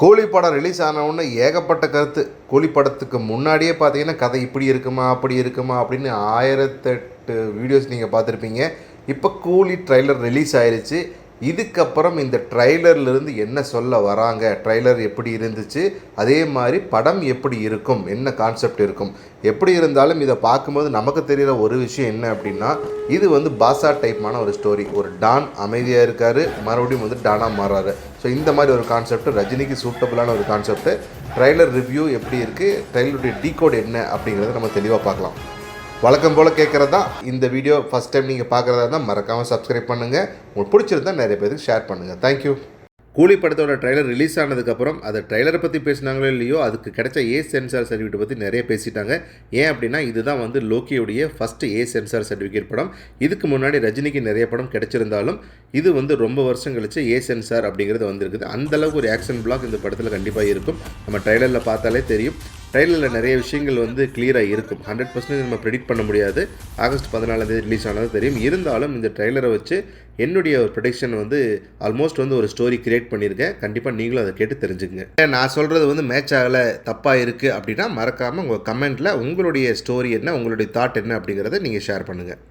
கோழி படம் ரிலீஸ் ஆனவுடனே ஏகப்பட்ட கருத்து. கோழி படத்துக்கு முன்னாடியே பார்த்தீங்கன்னா கதை இப்படி இருக்குமா அப்படி இருக்குமா அப்படின்னு ஆயிரத்தெட்டு வீடியோஸ் நீங்கள் பார்த்துருப்பீங்க. இப்போ கூலி ட்ரைலர் ரிலீஸ் ஆயிடுச்சு இதுக்கப்புறம் இந்த ட்ரைலர்லேருந்து என்ன சொல்ல வராங்க? ட்ரைலர் எப்படி இருந்துச்சு? அதே மாதிரி படம் எப்படி இருக்கும்? என்ன கான்செப்ட் இருக்கும்? எப்படி இருந்தாலும் இதை பார்க்கும்போது நமக்கு தெரிகிற ஒரு விஷயம் என்ன அப்படின்னா இது வந்து பாசா டைப்பான ஒரு ஸ்டோரி. ஒரு டான் அமைதியாக இருக்கார் மறுபடியும் வந்து டானாக மாறாரு. ஸோ இந்த மாதிரி ஒரு கான்செப்ட் ரஜினிக்கு சூட்டபுளான ஒரு கான்செப்ட். ட்ரைலர் ரிவ்யூ எப்படி இருக்குது ட்ரைலருடைய டீகோட் என்ன அப்படிங்கிறத நம்ம தெளிவாக பார்க்கலாம். வழக்கம் போல் கேட்குறது தான் இந்த வீடியோ ஃபஸ்ட் டைம் நீங்கள் பார்க்குறதா இருந்தால் மறக்காமல் சப்ஸ்கிரைப் பண்ணுங்கள் உங்களுக்கு பிடிச்சிருந்தா நிறைய பேருக்கு ஷேர் பண்ணுங்கள் தேங்க்யூ கூலி படத்தோட ட்ரைலர் ரிலீஸ் ஆனதுக்கப்புறம் அதை ட்ரைலரை பற்றி பேசினாங்களோ இல்லையோ அதுக்கு கிடைச்ச ஏ சென்சார் சர்டிஃபிகேட் பற்றி நிறைய பேசிட்டாங்க. ஏன் அப்படின்னா இதுதான் வந்து லோக்கியோடைய ஃபஸ்ட்டு ஏ சென்சார் சர்டிஃபிகேட் படம். இதுக்கு முன்னாடி ரஜினிக்கு நிறைய படம் கிடைச்சிருந்தாலும் இது வந்து ரொம்ப வருஷம் கழிச்சு ஏ சென்சார் அப்படிங்கிறது வந்திருக்குது. அந்தளவுக்கு ஒரு ஆக்ஷன் பிளாக் இந்த படத்தில் கண்டிப்பாக இருக்கும். நம்ம ட்ரைலரில் பார்த்தாலே தெரியும். ட்ரெயிலரில் நிறைய விஷயங்கள் வந்து கிளியராக இருக்கும். ஹண்ட்ரட் பர்சன்டேஜ் நம்ம ப்ரெடிக்ட் பண்ண முடியாது. ஆகஸ்ட் பதினாலாம் தேதி ரிலீஸ் ஆனது தெரியும். இருந்தாலும் இந்த ட்ரைலரை வச்சு என்னுடைய ஒரு ப்ரொடிக்ஷன் வந்து ஆல்மோஸ்ட் வந்து ஒரு ஸ்டோரி கிரியேட் பண்ணியிருக்கேன். கண்டிப்பாக நீங்களும் அதை கேட்டு தெரிஞ்சுக்கங்க. நான் சொல்கிறது வந்து மேட்ச் ஆகலை தப்பாக இருக்குது அப்படின்னா மறக்காமல் உங்கள் கமெண்ட்டில் உங்களுடைய ஸ்டோரி என்ன உங்களுடைய தாட் என்ன அப்படிங்கிறத நீங்கள் ஷேர் பண்ணுங்கள்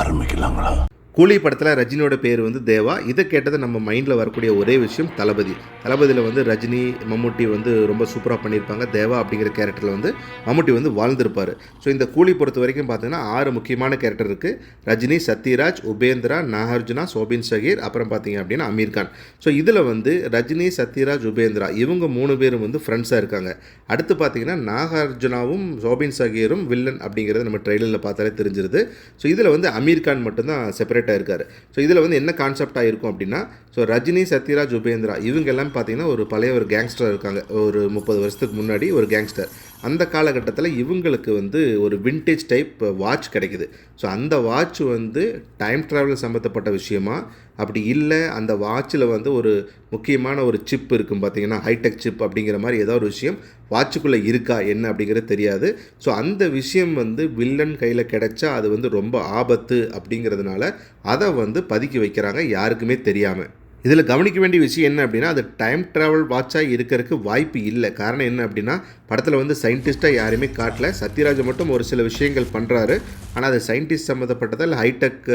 ஆரம்பிக்கலாங்களா? கூலி படத்தில் ரஜினியோட பேர் வந்து தேவா. இதை கேட்டது நம்ம மைண்டில் வரக்கூடிய ஒரே விஷயம் தளபதி. தளபதியில் வந்து ரஜினி மம்முட்டி வந்து ரொம்ப சூப்பராக பண்ணியிருப்பாங்க. தேவா அப்படிங்கிற கேரக்டரில் வந்து மம்முட்டி வந்து வாழ்ந்திருப்பார். ஸோ இந்த கூலி பொறுத்த வரைக்கும் பார்த்தீங்கன்னா ஆறு முக்கியமான கேரக்டர் இருக்குது ரஜினி சத்யராஜ் உபேந்திரா நாகார்ஜுனா சோபின் சகீர் அப்புறம் பார்த்தீங்க அப்படின்னா அமீர் கான். ஸோ இதில் வந்து ரஜினி சத்யராஜ் உபேந்திரா இவங்க மூணு பேரும் வந்து ஃப்ரெண்ட்ஸாக இருக்காங்க. அடுத்து பார்த்தீங்கன்னா நாகார்ஜுனாவும் சோபின் சகீரும் வில்லன் அப்படிங்கிறத நம்ம ட்ரெய்லரில் பார்த்தாலே தெரிஞ்சிருது. ஸோ இதில் வந்து அமீர் கான் மட்டும்தான் செப்பரேட்டாக இருக்கார். ஸோ இதில் வந்து என்ன கான்செப்டாக இருக்கும் அப்படின்னா ஸோ ரஜினி சத்யராஜ் உபேந்திரா இவங்க எல்லாம் பார்த்தீங்கன்னா ஒரு பழைய ஒரு கேங்ஸ்டர் இருக்காங்க. ஒரு முப்பது வருஷத்துக்கு முன்னாடி ஒரு கேங்ஸ்டர் அந்த காலகட்டத்தில் இவங்களுக்கு வந்து ஒரு வின்டேஜ் டைப் வாட்ச் கிடைக்குது. ஸோ அந்த வாட்ச் வந்து டைம் ட்ராவல் சம்மந்தப்பட்ட விஷயமா? அப்படி இல்லை அந்த வாட்சில் வந்து ஒரு முக்கியமான ஒரு சிப் இருக்கும் பார்த்தீங்கன்னா ஹைடெக் சிப் அப்படிங்கிற மாதிரி ஏதோ ஒரு விஷயம் வாட்சுக்குள்ளே இருக்கா என்ன அப்படிங்கிறது தெரியாது. ஸோ அந்த விஷயம் வந்து வில்லன் கையில் கிடைச்சா அது வந்து ரொம்ப ஆபத்து அப்படிங்கிறதுனால அதை வந்து பதுக்கி வைக்கிறாங்க யாருக்குமே தெரியாமல் இதில் கவனிக்க வேண்டிய விஷயம் என்ன அப்படின்னா அது டைம் ட்ராவல் வாட்சாக இருக்கிறதுக்கு வாய்ப்பு இல்லை. காரணம் என்ன அப்படின்னா படத்தில் வந்து சயின்டிஸ்ட்டாக யாருமே காட்டல. சத்யராஜ் மட்டும் ஒரு சில விஷயங்கள் பண்ணுறாரு ஆனால் அது சயின்டிஸ்ட் சம்மந்தப்பட்டதா இல்லை ஹைடெக்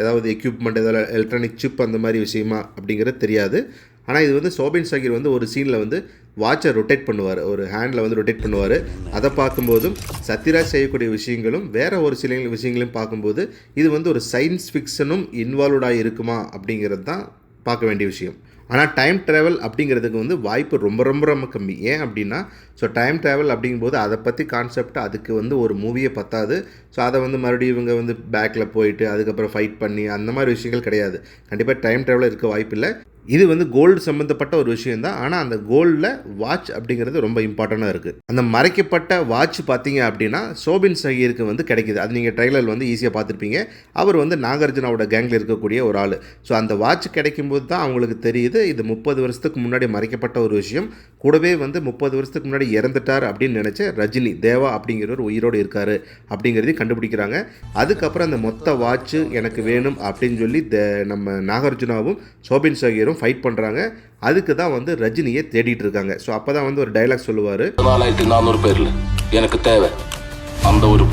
ஏதாவது எக்யூப்மெண்ட் ஏதாவது எலக்ட்ரானிக் சிப் அந்த மாதிரி விஷயமா அப்படிங்கிறது தெரியாது. ஆனால் இது வந்து சோபின் சகீர் வந்து ஒரு சீனில் வந்து வாட்சை ரொட்டேட் பண்ணுவார். ஒரு ஹேண்டில் வந்து ரொட்டேட் பண்ணுவார். அதை பார்க்கும்போதும் சத்யராஜ் செய்யக்கூடிய விஷயங்களும் வேறு ஒரு சில விஷயங்களையும் பார்க்கும்போது இது வந்து ஒரு சயின்ஸ் ஃபிக்ஷனும் இன்வால்வ்டாக இருக்குமா அப்படிங்கிறது தான் பார்க்க வேண்டிய விஷயம். ஆனால் டைம் ட்ராவல் அப்படிங்கிறதுக்கு வந்து வாய்ப்பு ரொம்ப ரொம்ப ரொம்ப கம்மி. ஏன் அப்படின்னா ஸோ டைம் ட்ராவல் அப்படிங்கும்போது அதை பற்றி கான்செப்ட் அதுக்கு வந்து ஒரு மூவியை பத்தாது. ஸோ அதை வந்து மறுபடியும் இவங்க வந்து பேக்கில் போயிட்டு அதுக்கப்புறம் ஃபைட் பண்ணி அந்த மாதிரி விஷயங்கள் கிடையாது. கண்டிப்பாக டைம் ட்ராவல் இருக்க வாய்ப்பில்லை. இது வந்து கோல்டு சம்மந்தப்பட்ட ஒரு விஷயம் தான் ஆனால் அந்த கோல்டில் வாட்ச் அப்படிங்கிறது ரொம்ப இம்பார்ட்டண்ட்டாக இருக்குது அந்த மறைக்கப்பட்ட வாட்ச் பார்த்தீங்க அப்படின்னா சோபின் சகீருக்கு வந்து கிடைக்கிது. அது நீங்கள் ட்ரைலர் வந்து ஈஸியாக பார்த்துருப்பீங்க. அவர் வந்து நாகார்ஜுனாவோட கேங்கில் இருக்கக்கூடிய ஒரு ஆள். ஸோ அந்த வாட்ச் கிடைக்கும்போது தான் அவங்களுக்கு தெரியுது இது முப்பது வருஷத்துக்கு முன்னாடி மறைக்கப்பட்ட ஒரு விஷயம். கூடவே வந்து முப்பது வருஷத்துக்கு முன்னாடி இறந்துட்டார் அப்படின்னு நினச்ச ரஜினி தேவா அப்படிங்கிறவர் உயிரோடு இருக்கார் அப்படிங்கிறதையும் கண்டுபிடிக்கிறாங்க. அதுக்கப்புறம் அந்த மொத்த வாட்ச் எனக்கு வேணும் அப்படின்னு சொல்லி நம்ம நாகார்ஜுனாவும் சோபின் சகீரும் ஃபைட் பண்ணுறாங்க அதுக்கு தான் வந்து ரஜினியை தேடிட்டு இருக்காங்க. ஸோ அப்போ தான் வந்து ஒரு டைலாக் சொல்லுவார். நாலாயிரத்தி நானூறு பேர்ல எனக்கு தேவை. அந்த ஒரு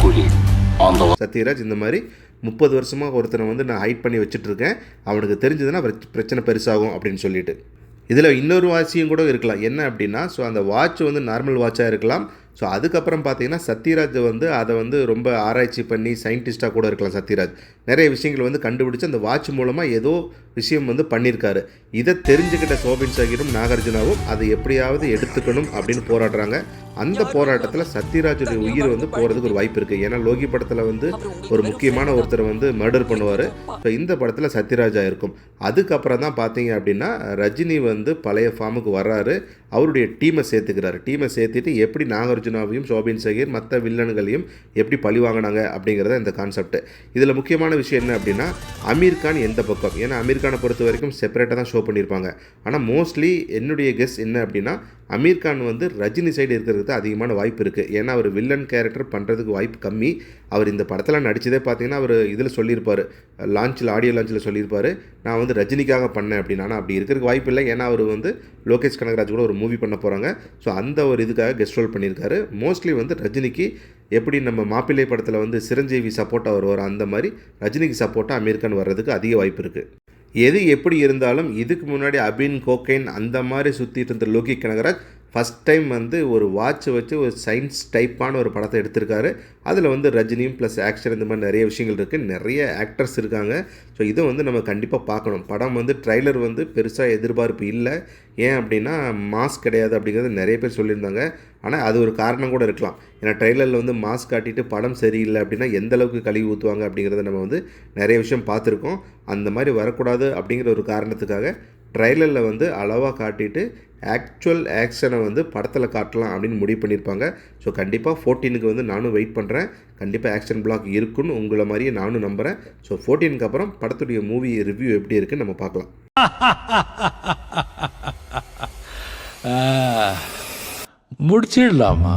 ஒரு- சத்யராஜ் இந்த மாதிரி முப்பது வருஷமாக ஒருத்தனை வந்து நான் ஹைட் பண்ணி வச்சுட்ருக்கேன் அவனுக்கு தெரிஞ்சதுன்னா பிரச்ச- பிரச்சனை பெருசாகும் அப்படின்னு சொல்லிட்டு. இதில் இன்னொரு வாட்சியும் கூட இருக்கலாம். என்ன அப்படின்னா ஸோ அந்த வாட்ச் வந்து நார்மல் வாட்சாக இருக்கலாம். ஸோ அதுக்கப்புறம் பார்த்தீங்கன்னா சத்யராஜ் வந்து அதை வந்து ரொம்ப ஆராய்ச்சி பண்ணி சயின்டிஸ்ட்டாக கூட இருக்கலாம் சத்யராஜ். நிறைய விஷயங்கள் வந்து கண்டுபிடிச்சு அந்த வாட்ச் மூலமாக ஏதோ விஷயம் வந்து பண்ணியிருக்காரு. இதை தெரிஞ்சுக்கிட்ட சோபின் சகீரும் நாகார்ஜுனாவும் அதை எப்படியாவது எடுத்துக்கணும் அப்படின்னு போராடுறாங்க. அந்த போராட்டத்தில் சத்யராஜுடைய உயிர் வந்து போகிறதுக்கு ஒரு வாய்ப்பு இருக்குது ஏன்னா லோகி படத்தில் வந்து ஒரு முக்கியமான ஒருத்தர் வந்து மர்டர் பண்ணுவார். ஸோ இந்த படத்தில் சத்யராஜா இருக்கும். அதுக்கப்புறம் தான் பார்த்தீங்க அப்படின்னா ரஜினி வந்து பழைய ஃபார்முக்கு வர்றாரு. அவருடைய டீமை சேர்த்துக்கிறாரு. டீமை சேர்த்துட்டு எப்படி நாகார்ஜுனாவையும் சோபின் சகீர் மற்ற வில்லன்களையும் எப்படி பழி வாங்கினாங்க அப்படிங்கிறத இந்த கான்செப்ட் இதில் முக்கியமான விஷயம் என்ன அப்படின்னா அமீர் கான் எந்த பக்கம்? ஏன்னா அமீர் கானை பொறுத்த வரைக்கும் செப்பரேட்டாக தான் ஷோ பண்ணியிருப்பாங்க ஆனால் மோஸ்ட்லி என்னுடைய கெஸ் என்ன அப்படின்னா அமீர் கான் வந்து ரஜினி சைடு இருக்கிறதுக்கு அதிகமான வாய்ப்பு இருக்குது ஏன்னா அவர் வில்லன் கேரக்டர் பண்ணுறதுக்கு வாய்ப்பு கம்மி. அவர் இந்த படத்தில் நடித்ததே பார்த்தீங்கன்னா அவர் இதில் சொல்லியிருப்பார். லான்ச்சில் ஆடியோ லான்ச்சில் சொல்லியிருப்பார். நான் வந்து ரஜினிக்காக பண்ணேன் அப்படின்னு. ஆனால் அப்படி இருக்கிறதுக்கு வாய்ப்பு இல்லை. ஏன்னா அவர் வந்து லோகேஷ் கனகராஜ் கூட ஒரு மூவி பண்ண போகிறாங்க ஸோ அந்த ஒரு இதுக்காக கெஸ்ட் ரோல் பண்ணியிருக்காரு. மோஸ்ட்லி வந்து ரஜினிக்கு எப்படி நம்ம மாப்பிள்ளை படத்தில் வந்து சிரஞ்சீவி சப்போர்ட்டாக வருவார் அந்த மாதிரி ரஜினிக்கு சப்போர்ட்டாக அமீர் கான் வர்றதுக்கு அதிக வாய்ப்பு இருக்குது எது எப்படி இருந்தாலும் இதுக்கு முன்னாடி அபின் கோகைன் அந்த மாதிரி சுற்றிட்டு இருந்த லோகி கனகராஜ் ஃபஸ்ட் டைம் வந்து ஒரு வாட்ச் வச்சு ஒரு சயின்ஸ் டைப்பான ஒரு படத்தை எடுத்திருக்காரு. அதில் வந்து ரஜினியும் ப்ளஸ் ஆக்ஷன் இந்த மாதிரி நிறைய விஷயங்கள் இருக்குது நிறைய ஆக்டர்ஸ் இருக்காங்க. ஸோ இதை வந்து நம்ம கண்டிப்பாக பார்க்கணும். படம் வந்து ட்ரைலர் வந்து பெருசாக எதிர்பார்ப்பு இல்லை. ஏன் அப்படின்னா மாஸ்க் கிடையாது அப்படிங்கிறது நிறைய பேர் சொல்லியிருந்தாங்க. ஆனால் அது ஒரு காரணம் கூட இருக்கலாம். ஏன்னா ட்ரெய்லரில் வந்து மாஸ்க் காட்டிட்டு படம் சரியில்லை அப்படின்னா எந்த அளவுக்கு கழுவி ஊற்றுவாங்க அப்படிங்கிறத நம்ம வந்து நிறைய விஷயம் பார்த்துருக்கோம். அந்த மாதிரி வரக்கூடாது அப்படிங்கிற ஒரு காரணத்துக்காக ட்ரைலரில் வந்து அளவாக காட்டிட்டு ஆக்சுவல் ஆக்ஷனை வந்து படத்தில் காட்டலாம் அப்படின்னு முடிவு பண்ணியிருப்பாங்க. ஸோ கண்டிப்பாக ஃபோர்டீனுக்கு வந்து நானும் வெயிட் பண்ணுறேன் கண்டிப்பாக ஆக்ஷன் பிளாக் இருக்குன்னு உங்களை மாதிரியே நானும் நம்புகிறேன் ஸோ ஃபோர்டீனுக்கு அப்புறம் படத்துடைய மூவி ரிவ்யூ எப்படி இருக்குன்னு நம்ம பார்க்கலாம். முடிச்சிடலாமா?